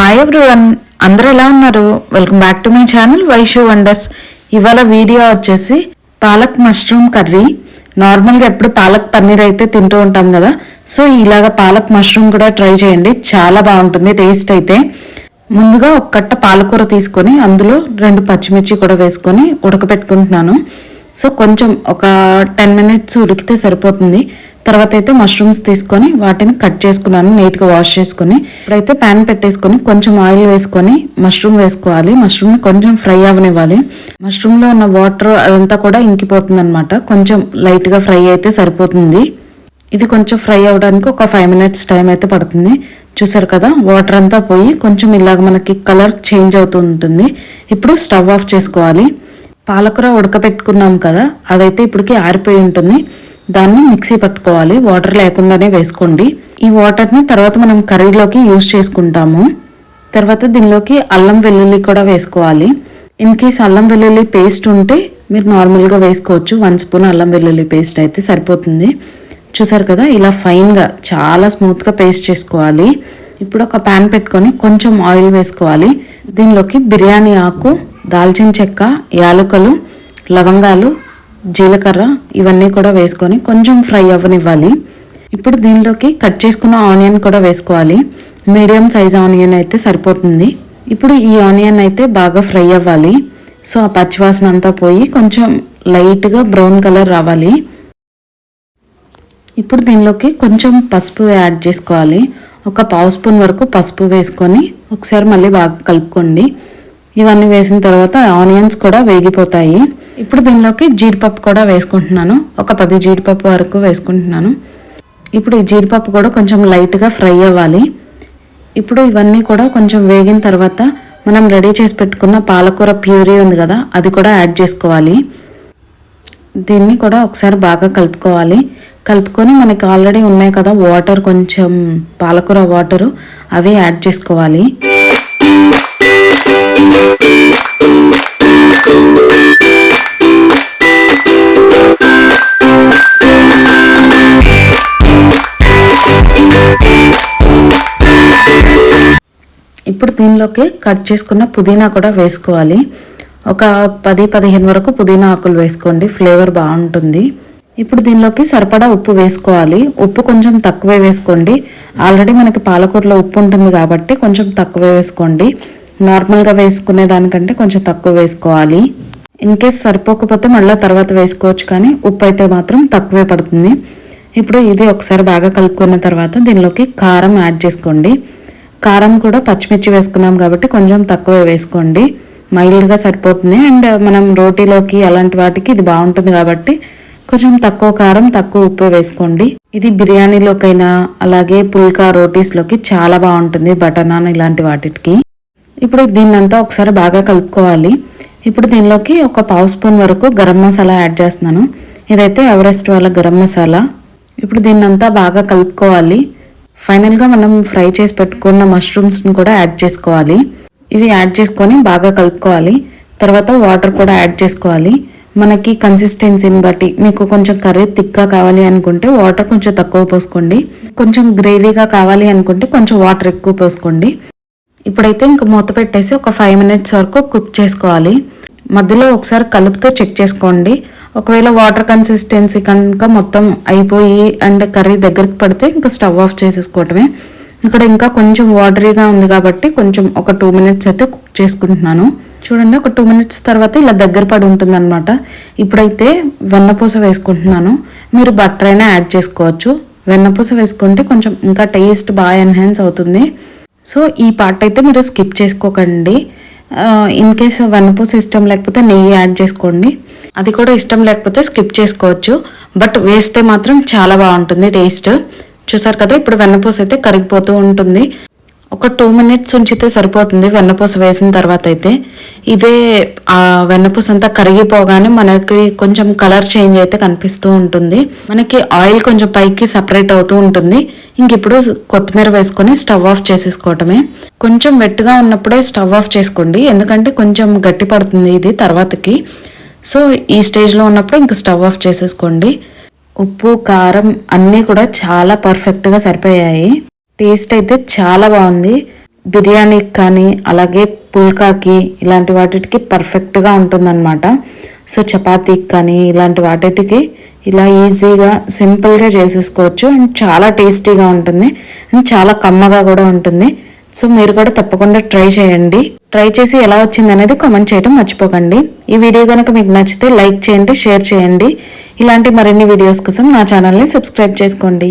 Hi everyone అందరూ ఎలా ఉన్నారు? Welcome back to my channel Vaishu wonders ఇవాళ వీడియో వచ్చేసి పాలక్ మష్రూమ్ కర్రీ నార్మల్గా ఎప్పుడు పాలక్ పన్నీర్ అయితే తింటూ ఉంటాం కదా. సో ఇలాగ పాలక్ మష్రూమ్ కూడా ట్రై చేయండి. చాలా బాగుంటుంది టేస్ట్ అయితే. ముందుగా ఒక కట్ట పాలకూర తీసుకొని అందులో రెండు పచ్చిమిర్చి కూడా వేసుకొని ఉడకబెట్టుకుంటున్నాను సో కొంచెం ఒక టెన్ మినిట్స్ ఉడికితే సరిపోతుంది. తర్వాత అయితే మష్రూమ్స్ తీసుకొని వాటిని కట్ చేసుకున్నాను నీట్గా వాష్ చేసుకొని. ఇప్పుడైతే ప్యాన్ పెట్టేసుకొని కొంచెం ఆయిల్ వేసుకొని మష్రూమ్ వేసుకోవాలి. మష్రూమ్ కొంచెం ఫ్రై అవనివ్వాలి. మష్రూమ్లో ఉన్న వాటర్ అదంతా కూడా ఇంకిపోతుంది అనమాట కొంచెం లైట్గా ఫ్రై అయితే సరిపోతుంది. ఇది కొంచెం ఫ్రై అవ్వడానికి ఒక ఫైవ్ మినిట్స్ టైం అయితే పడుతుంది. చూసారు కదా వాటర్ అంతా పోయి కొంచెం ఇలాగ మనకి కలర్ చేంజ్ అవుతూ ఉంటుంది. ఇప్పుడు స్టవ్ ఆఫ్ చేసుకోవాలి. పాలకూర ఉడకపెట్టుకున్నాం కదా అదైతే ఇప్పటికి ఆరిపోయి ఉంటుంది. దాన్ని మిక్సీ పట్టుకోవాలి. వాటర్ లేకుండానే వేసుకోండి. ఈ వాటర్ని తర్వాత మనం కర్రీలోకి యూజ్ చేసుకుంటాము. తర్వాత దీనిలోకి అల్లం వెల్లుల్లి కూడా వేసుకోవాలి. ఇన్ కేస్ అల్లం వెల్లుల్లి పేస్ట్ ఉంటే మీరు నార్మల్గా వేసుకోవచ్చు. వన్ స్పూన్ అల్లం వెల్లుల్లి పేస్ట్ అయితే సరిపోతుంది. చూసారు కదా ఇలా ఫైన్గా చాలా స్మూత్గా పేస్ట్ చేసుకోవాలి. ఇప్పుడు ఒక ప్యాన్ పెట్టుకొని కొంచెం ఆయిల్ వేసుకోవాలి. దీనిలోకి బిర్యానీ ఆకు దాల్చిన చెక్క యాలకులు లవంగాలు జీలకర్ర ఇవన్నీ కూడా వేసుకొని కొంచెం ఫ్రై అవ్వనివ్వాలి. ఇప్పుడు దీనిలోకి కట్ చేసుకున్న ఆనియన్ కూడా వేసుకోవాలి. మీడియం సైజ్ ఆనియన్ అయితే సరిపోతుంది. ఇప్పుడు ఈ ఆనియన్ అయితే బాగా ఫ్రై అవ్వాలి. సో ఆ పచ్చివాసన అంతా పోయి కొంచెం లైట్గా బ్రౌన్ కలర్ రావాలి. ఇప్పుడు దీనిలోకి కొంచెం పసుపు యాడ్ చేసుకోవాలి. ఒక పావు స్పూన్ వరకు పసుపు వేసుకొని ఒకసారి మళ్ళీ బాగా కలుపుకోండి. ఇవన్నీ వేసిన తర్వాత ఆనియన్స్ కూడా వేగిపోతాయి. ఇప్పుడు దీనిలోకి జీడిపప్పు కూడా వేసుకుంటున్నాను. ఒక పది జీడిపప్పు వరకు వేసుకుంటున్నాను. ఇప్పుడు ఈ జీడిపప్పు కూడా కొంచెం లైట్గా ఫ్రై అవ్వాలి. ఇప్పుడు ఇవన్నీ కూడా కొంచెం వేగిన తర్వాత మనం రెడీ చేసి పెట్టుకున్న పాలకూర ప్యూరీ ఉంది కదా అది కూడా యాడ్ చేసుకోవాలి. దీన్ని కూడా ఒకసారి బాగా కలుపుకోవాలి. కలుపుకొని మనకి ఆల్రెడీ ఉన్నాయి కదా వాటర్ కొంచెం పాలకూర వాటరు అవి యాడ్ చేసుకోవాలి. ఇప్పుడు దీనిలోకి కట్ చేసుకున్న పుదీనా కూడా వేసుకోవాలి. ఒక పది పదిహేను వరకు పుదీనా ఆకులు వేసుకోండి. ఫ్లేవర్ బాగుంటుంది. ఇప్పుడు దీనిలోకి సరిపడా ఉప్పు వేసుకోవాలి. ఉప్పు కొంచెం తక్కువే వేసుకోండి. ఆల్రెడీ మనకి పాలకూరలో ఉప్పు ఉంటుంది కాబట్టి కొంచెం తక్కువే వేసుకోండి. నార్మల్గా వేసుకునే దానికంటే కొంచెం తక్కువ వేసుకోవాలి. ఇన్ కేస్ సరిపోకపోతే మళ్ళీ తర్వాత వేసుకోవచ్చు కానీ ఉప్పు అయితే మాత్రం తక్కువే పడుతుంది. ఇప్పుడు ఇది ఒకసారి బాగా కలుపుకున్న తర్వాత దీనిలోకి కారం యాడ్ చేసుకోండి. కారం కూడా పచ్చిమిర్చి వేసుకున్నాం కాబట్టి కొంచెం తక్కువే వేసుకోండి. మైల్డ్గా సరిపోతుంది. అండ్ మనం రోటీలోకి అలాంటి వాటికి ఇది బాగుంటుంది కాబట్టి కొంచెం తక్కువ కారం తక్కువ ఉప్పు వేసుకోండి. ఇది బిర్యానీలోకైనా అలాగే పుల్కా రోటీస్లోకి చాలా బాగుంటుంది. బటర్ నాన్ ఇలాంటి వాటికి. ఇప్పుడు దీన్నంతా ఒకసారి బాగా కలుపుకోవాలి. ఇప్పుడు దీనిలోకి ఒక పావు స్పూన్ వరకు గరం మసాలా యాడ్ చేస్తున్నాను. ఇదైతే ఎవరెస్ట్ వాళ్ళ గరం మసాలా. ఇప్పుడు దీన్నంతా బాగా కలుపుకోవాలి. ఫైనల్గా మనం ఫ్రై చేసి పెట్టుకున్న మష్రూమ్స్ని కూడా యాడ్ చేసుకోవాలి. ఇవి యాడ్ చేసుకొని బాగా కలుపుకోవాలి. తర్వాత వాటర్ కూడా యాడ్ చేసుకోవాలి. మనకి కన్సిస్టెన్సీని బట్టి మీకు కొంచెం కర్రీ థిక్గా కావాలి అనుకుంటే వాటర్ కొంచెం తక్కువ పోసుకోండి. కొంచెం గ్రేవీగా కావాలి అనుకుంటే కొంచెం వాటర్ ఎక్కువ పోసుకోండి. ఇప్పుడైతే ఇంక మూత పెట్టేసి ఒక ఫైవ్ మినిట్స్ వరకు కుక్ చేసుకోవాలి. మధ్యలో ఒకసారి కలుపుతూ చెక్ చేసుకోండి. ఒకవేళ వాటర్ కన్సిస్టెన్సీ కనుక మొత్తం అయిపోయి అండ్ కర్రీ దగ్గరికి పడితే ఇంకా స్టవ్ ఆఫ్ చేసేసుకోవటమే. ఇక్కడ ఇంకా కొంచెం వాటరీగా ఉంది కాబట్టి కొంచెం ఒక టూ మినిట్స్ అయితే కుక్ చేసుకుంటున్నాను. చూడండి ఒక టూ మినిట్స్ తర్వాత ఇలా దగ్గర పడి ఉంటుంది అనమాట ఇప్పుడైతే వెన్నపూస వేసుకుంటున్నాను. మీరు బటర్ అయినా యాడ్ చేసుకోవచ్చు. వెన్నపూస వేసుకుంటే కొంచెం ఇంకా టేస్ట్ బాగా ఎన్హాన్స్ అవుతుంది. సో ఈ పార్ట్ అయితే మీరు స్కిప్ చేసుకోకండి. ఇన్ కేస్ వెన్నపూస ఇష్టం లేకపోతే నెయ్యి యాడ్ చేసుకోండి. అది కూడా ఇష్టం లేకపోతే స్కిప్ చేసుకోవచ్చు. బట్ వేస్తే మాత్రం చాలా బాగుంటుంది టేస్ట్ చూసారు కదా ఇప్పుడు వెన్నపూస అయితే కరిగిపోతూ ఉంటుంది. ఒక టూ మినిట్స్ ఉంచితే సరిపోతుంది వెన్నపూస వేసిన తర్వాత అయితే. ఇదే ఆ వెన్నపూస అంతా కరిగిపోగానే మనకి కొంచెం కలర్ చేంజ్ అయితే కనిపిస్తూ ఉంటుంది. మనకి ఆయిల్ కొంచెం పైకి సపరేట్ అవుతూ ఉంటుంది. ఇంక ఇప్పుడు కొత్తిమీర వేసుకొని స్టవ్ ఆఫ్ చేసేసుకోవటమే. కొంచెం వెట్టుగా ఉన్నప్పుడే స్టవ్ ఆఫ్ చేసుకోండి. ఎందుకంటే కొంచెం గట్టి పడుతుంది ఇది తర్వాతకి. సో ఈ స్టేజ్లో ఉన్నప్పుడు ఇంక స్టవ్ ఆఫ్ చేసేసుకోండి. ఉప్పు కారం అన్నీ కూడా చాలా పర్ఫెక్ట్గా సరిపోయాయి. టేస్ట్ అయితే చాలా బాగుంది. బిర్యానీకి కానీ అలాగే పుల్కాకి ఇలాంటి వాటికి పర్ఫెక్ట్గా ఉంటుందన్నమాట. సో చపాతీకి కానీ ఇలాంటి వాటికి ఇలా ఈజీగా సింపుల్గా చేసేసుకోవచ్చు. అండ్ చాలా టేస్టీగా ఉంటుంది. అండ్ చాలా కమ్మగా కూడా ఉంటుంది. సో మీరు కూడా తప్పకుండా ట్రై చేయండి. ట్రై చేసి ఎలా వచ్చింది అనేది కామెంట్ చేయడం మర్చిపోకండి. ఈ వీడియో కనుక మీకు నచ్చితే లైక్ చేయండి షేర్ చేయండి. ఇలాంటి మరిన్ని వీడియోస్ కోసం నా ఛానల్ని సబ్స్క్రైబ్ చేసుకోండి.